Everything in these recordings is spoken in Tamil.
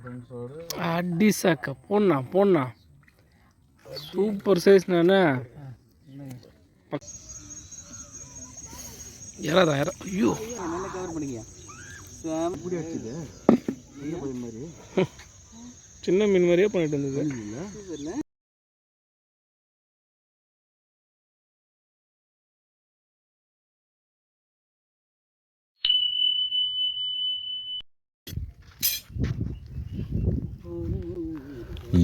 ஃப்ரெண்ட்ஸோடு அடி சாக்கா போண்ணா போண்ணா. சூப்பர் சைஸ் நானே. இறாதா இறா ஐயோ. நல்லா கவர் பண்ணிக்க இப்படி வச்சுது என்ன போய் மாதிரி சின்ன மீன் மாதிரியே பண்ணிட்டு இருந்தது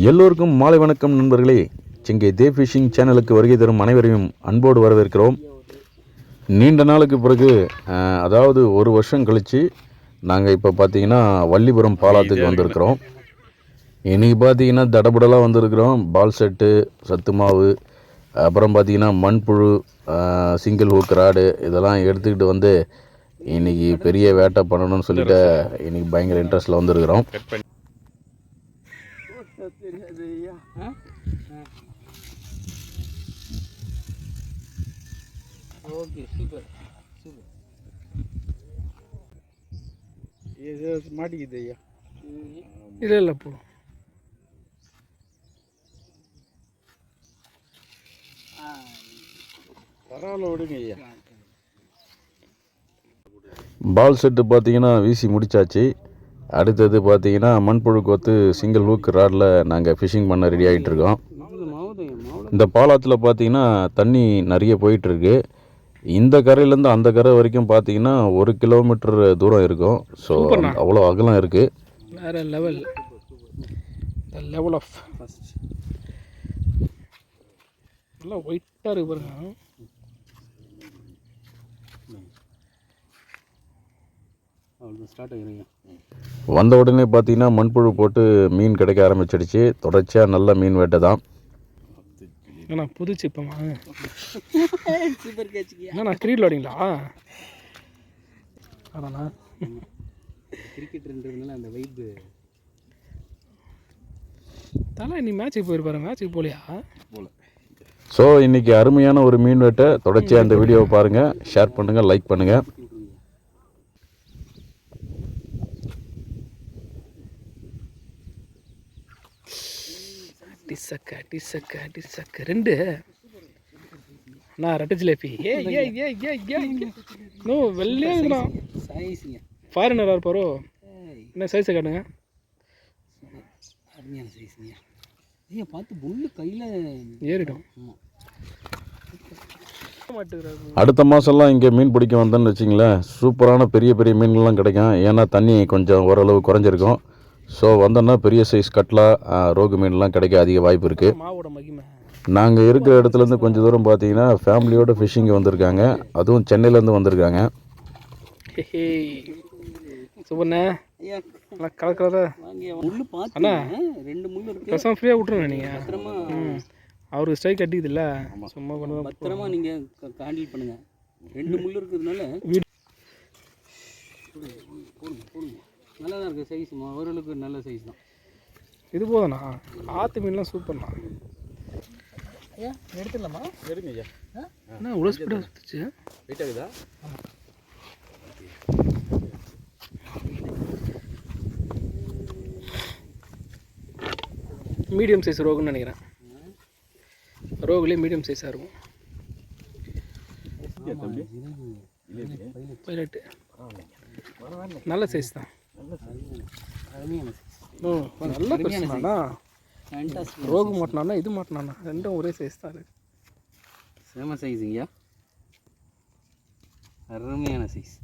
எல்லோருக்கும் மாலை வணக்கம் நண்பர்களே. சிங்கை தேவ் ஃபிஷிங் சேனலுக்கு வருகை தரும் அனைவரையும் அன்போடு வரவேற்கிறோம். நீண்ட நாளுக்கு பிறகு அதாவது ஒரு வருஷம் கழித்து நாங்கள் இப்போ பார்த்தீங்கன்னா வள்ளிபுரம் பாலாத்துக்கு வந்திருக்கிறோம். இன்றைக்கி பார்த்தீங்கன்னா தடபுடலாக வந்திருக்கிறோம். பால் செட்டு சத்து மாவு அப்புறம் பார்த்தீங்கன்னா மண்புழு சிங்கிள் ஹூக் ராடு இதெல்லாம் எடுத்துக்கிட்டு வந்து இன்றைக்கி பெரிய வேட்டை பண்ணணும்னு சொல்லிட்டு இன்றைக்கி பயங்கர இன்ட்ரெஸ்ட்டில் வந்திருக்கிறோம். ஓகே சூப்பர் சூப்பர் இது மாட்டிக்குது ஐயா. இல்லை இல்லை போ பரவாயில்ல விடுங்க ஐயா. பால் செட்டு பார்த்தீங்கன்னா வீசி முடிச்சாச்சு. அடுத்தது பார்த்தீங்கன்னா மண்புழு கொத்து சிங்கிள் ஹூக் ராடில் நாங்கள் ஃபிஷிங் பண்ண ரெடி ஆகிட்டு இருக்கோம். மாவுது மாவுது ஐயா மாவுது இந்த பாலாத்தில் பார்த்தீங்கன்னா தண்ணி நிறைய போயிட்டுருக்கு இந்த கரையிலேருந்து அந்த கரை வரைக்கும் பார்த்தீங்கன்னா ஒரு கிலோமீட்டர் தூரம் இருக்கும். ஸோ. அவ்வளோ அகலம் இருக்குது வேற level the level of first நல்லா ஒயிட்டாக இருக்கு பாருங்க. அவ்வளோ ஸ்டார்ட் ஆகிருங்க. வந்த உடனே பார்த்தீங்கன்னா மண்புழு போட்டு மீன் கிடைக்க ஆரம்பிச்சிடுச்சு. தொடர்ச்சியாக நல்ல மீன் வேட்டை தான் ஏண்ணா புது சிப்பமா சூப்பர் கேட்சிக்கியா என்னண்ணா கிரீட் விளாடிங்களா அதாண்ணா கிரிக்கெட்ன்றதுனால அந்த வைப்பு தலை நீ மேட்ச்சுக்கு போயிருப்பாரு மேட்ச்சுக்கு போகலையா? ஸோ இன்றைக்கி அருமையான ஒரு மீன் வேட்டை தொடர்ச்சியாக இந்த வீடியோவை பாருங்கள் ஷேர் பண்ணுங்கள் லைக் பண்ணுங்கள் டிசக்க டிசக்க டிசக்க. ரெண்டு. அண்ணா ரெட்டை ஜிலேபி. ஏ ஏ ஏ ஏ ஏ நோ வெள்ளையே இருக்குண்ணா சைஸுங்க ஃபாரினர் இருப்பாரோ? என்ன சைஸை காட்டுங்க. அருமையான சைஸுங்க ஐயா பார்த்து புல்லு கையில் ஏறிடும். அடுத்த மாதம்லாம் இங்கே மீன் பிடிக்க வந்தேன்னு வச்சிங்களேன் சூப்பரான பெரிய பெரிய மீன்கள்லாம் கிடைக்கும். ஏன்னா தண்ணி கொஞ்சம் ஓரளவு குறைஞ்சிருக்கும். ஸோ வந்தோன்னா பெரிய சைஸ் கட்லா ரோகு மீன்லாம் கிடைக்க அதிக வாய்ப்பு இருக்குது மாவோட மகிமை. நாங்கள் இருக்கிற இடத்துலேருந்து கொஞ்சம் தூரம் பார்த்தீங்கன்னா ஃபேமிலியோட ஃபிஷிங் வந்திருக்காங்க. அதுவும் சென்னையிலேருந்து வந்திருக்காங்க. வாங்க முள்ளு அண்ணா. ரெண்டு முள்ளு இருக்கு. பெருசாக ஃப்ரீயாக விட்ருங்க நீங்கள் அவருக்கு ஸ்ட்ரைக் கட்டிக்குதுல்ல சும்மா கொண்டு வந்து பத்திரமா நீங்கள் ஹேண்டில் பண்ணுங்க. ரெண்டு முள்ளு இருக்கிறதுனால. நல்லா தான் இருக்குது சைஸ் ஓரளவுக்கு நல்ல சைஸ் தான். இது போதுண்ணா ஆற்று மீன்லாம் சூப்பர்ண்ணா. ஐயா எடுத்துடலாமா? எடுங்க ஐயா. என்ன இவ்வளோ ஸ்பீடாக சுற்றுச்சு வெயிட் ஆகுதா? மீடியம் சைஸ் ரோகுன்னு நினைக்கிறேன். ரோகுலேயே மீடியம் சைஸாக இருக்கும். பைலட்டு நல்ல சைஸ் தான். நல்ல பெருசுண்ணா ரோகு மாட்டினானா இது மாட்டினானா ரெண்டும் ஒரே சைஸ் தான் இருக்கு சேம சைஸுங்கய்யா அருமையான சைஸ்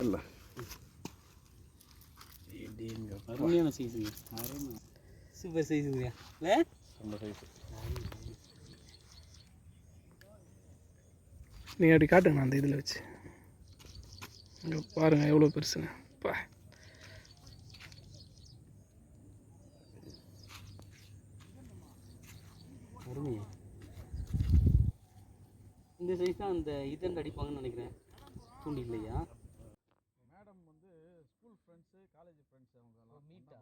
இல்லை அருமையான சைஸுங்க அருமையான சூப்பர் சைஸுங்க இல்லை ரொம்ப சைஸ் நீங்கள் அப்படி காட்டுங்க அந்த இதில் வச்சு. இங்கே பாருங்கள் எவ்வளோ பெருசுங்க பா. இந்த சைஸ் தான் அந்த இதண்ட் அடிப்பாங்கன்னு நினைக்கிறேன். தூண்டி இல்லையா? மேடம் வந்து ஸ்கூல் ஃப்ரெண்ட்ஸு காலேஜ் ஃப்ரெண்ட்ஸ் அவங்க மீட்டா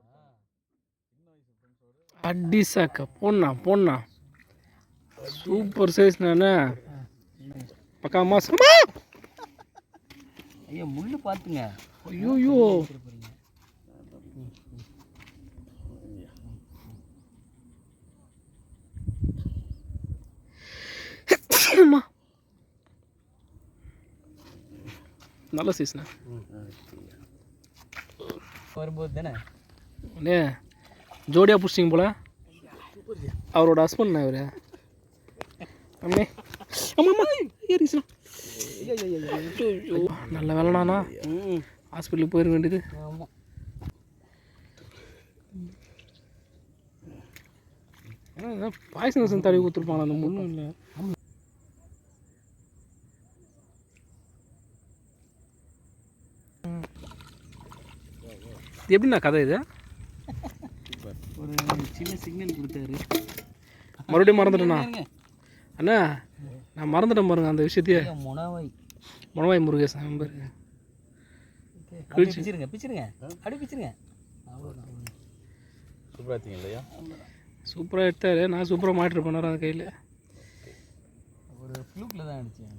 சின்ன வயசு ஃப்ரெண்ட்ஸோடு அடி சாக்கா போண்ணா போண்ணா. சூப்பர் சைஸ் நானே. பக்கா மாசம் ஐயோ முள்ளு பார்த்துங்க. ஐயோயோ. நல்ல சீசனா வரும்போது தானே அண்ணே ஜோடியாக பிடிச்சிங்க போல. அவரோட ஹஸ்பண்ட் இவர். அம்மே அம்மா அம்மா ஏறிச்சுனா நல்ல வேலைண்ணா ஹாஸ்பிட்டலுக்கு போயிட வேண்டியது ஆமாம் ஏன்னா பாய்சன் தடவி கொடுத்துருப்பாங்க அந்த முள்ளும் இல்லை இது எப்படிண்ணா கதை இது ஒரு சின்ன சிக்னல் கொடுத்தாரு மறுபடியும் மறந்துட்டேண்ணா அண்ணா நான் மறந்துட்டேன் பாருங்க அந்த விஷயத்தையே. முனவாய். முனவாய் முருகேசன் நம்பர் அப்படியே பிச்சிருங்க பிச்சிருங்க. அப்படியே பிச்சிருங்க. சூப்பராக இருக்கீங்க இல்லையா சூப்பராக எடுத்தாரு. நான் சூப்பராக மாட்டிட்டு போனார் அந்த கையில். ஒரு ஃப்ளூக்கில் தான் அடித்தேன்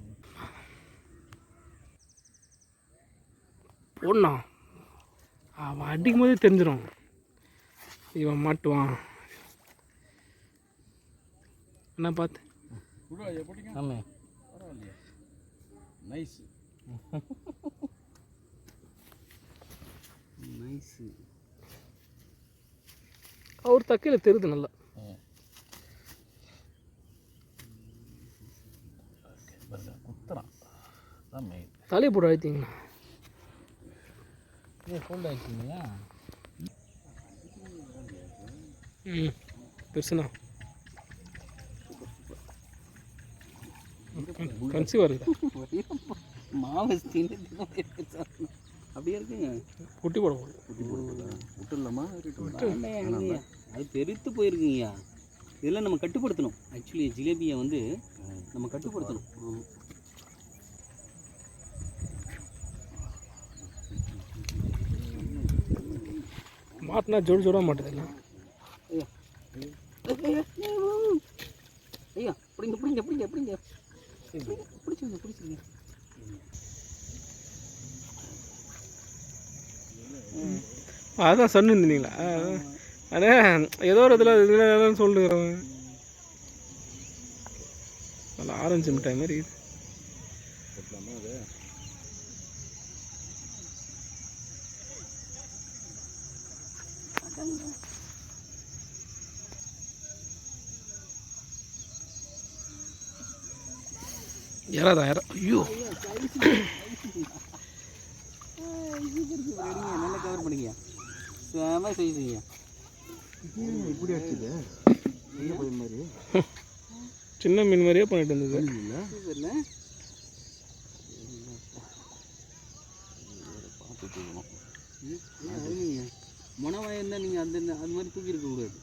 போடணும் அவன் அடிக்கும் போதே தெரிஞ்சிடும் இவன் மாட்டுவான். என்ன பார்த்து? கூட எப்படிங்க ஆமே பரவாயில்லையா. நைஸ் நைஸு அவர் தக்கையில் தெரியுது நல்லா. தலையை போட்டு அழுத்திங்கண்ணா இது ஃபோல்ட் ஆயிடுச்சுங்களா ம் பெருசுண்ணா. கன்சீவ் வருது மாவு அப்படியே இருக்குங்க. குட்டி போட போகுது விட்டு. இல்லாமா ஆமே, ஆமே. அது பெருத்து போயிருக்குங்கய்யா. இதெல்லாம் நம்ம கட்டுப்படுத்தணும். ஆக்சுவலி ஜிலேபியை வந்து நம்ம கட்டுப்படுத்தணும். மாட்டினா ஜோடி ஜோடாக மாட்டுதுல்ல ஐயா. ஐயா. பிடிங்க பிடிங்க பிடிங்க பிடிங்க. பிடிச்சிருங்க பிடிச்சிருங்க அதான் சொன்னு அண்ணே ஏதோ ஒரு இதில் இதில் சொல்லுகிறேன் நல்லா ஆரஞ்சு மிட்டாய் மாதிரி யாராதா யாரா ஐயோ. நல்லா கவர் பண்ணிங்க செம சைஸுங்க இப்படி அடிச்சுது மாதிரி சின்ன மீன் மாதிரியே பண்ணிட்டு இருந்தது இல்லை சூப்பர்ல முனவாய் இருந்தால் நீங்கள் அந்த அது மாதிரி தூக்கி இருக்க கூடாது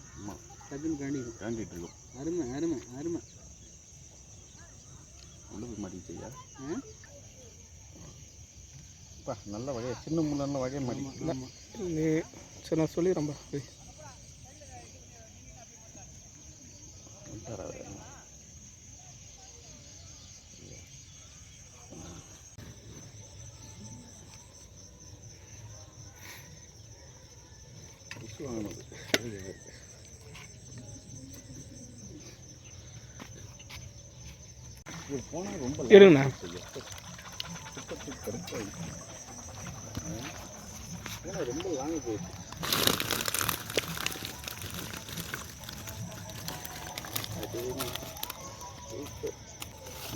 டக்குன்னு காண்டிக்கும் காண்டிட்டு இருக்கோம். அருமை அருமை அருமை. உள்ள போய் மாட்டிக்கிச்சியா அப்பா நல்ல வகையா சின்ன முள்ள வகையை மாட்டிக்கல ஆமாம் நீ சரி நான் சொல்லிடுறேன்பா போய் போனால் ரொம்ப எடுங்கண்ணா. ரொம்ப லாங் போயிடுச்சு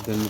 தண்ணி